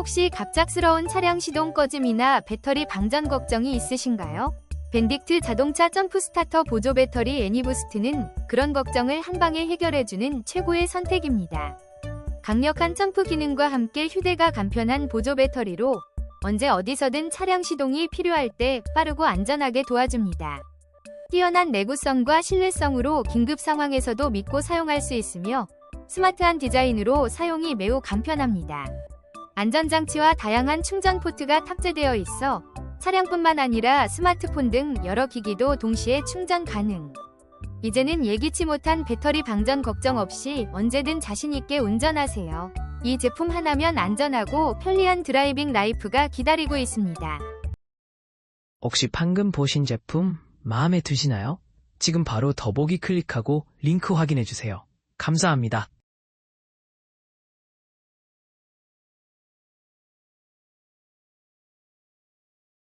혹시 갑작스러운 차량 시동 꺼짐이나 배터리 방전 걱정이 있으신가요? 벤딕트 자동차 점프 스타터 보조 배터리 애니부스트는 그런 걱정을 한 방에 해결해주는 최고의 선택입니다. 강력한 점프 기능과 함께 휴대가 간편한 보조 배터리로 언제 어디서든 차량 시동이 필요할 때 빠르고 안전하게 도와줍니다. 뛰어난 내구성과 신뢰성으로 긴급 상황에서도 믿고 사용할 수 있으며 스마트한 디자인으로 사용이 매우 간편합니다. 안전장치와 다양한 충전 포트가 탑재되어 있어 차량뿐만 아니라 스마트폰 등 여러 기기도 동시에 충전 가능. 이제는 예기치 못한 배터리 방전 걱정 없이 언제든 자신있게 운전하세요. 이 제품 하나면 안전하고 편리한 드라이빙 라이프가 기다리고 있습니다. 혹시 방금 보신 제품 마음에 드시나요? 지금 바로 더보기 클릭하고 링크 확인해 주세요. 감사합니다.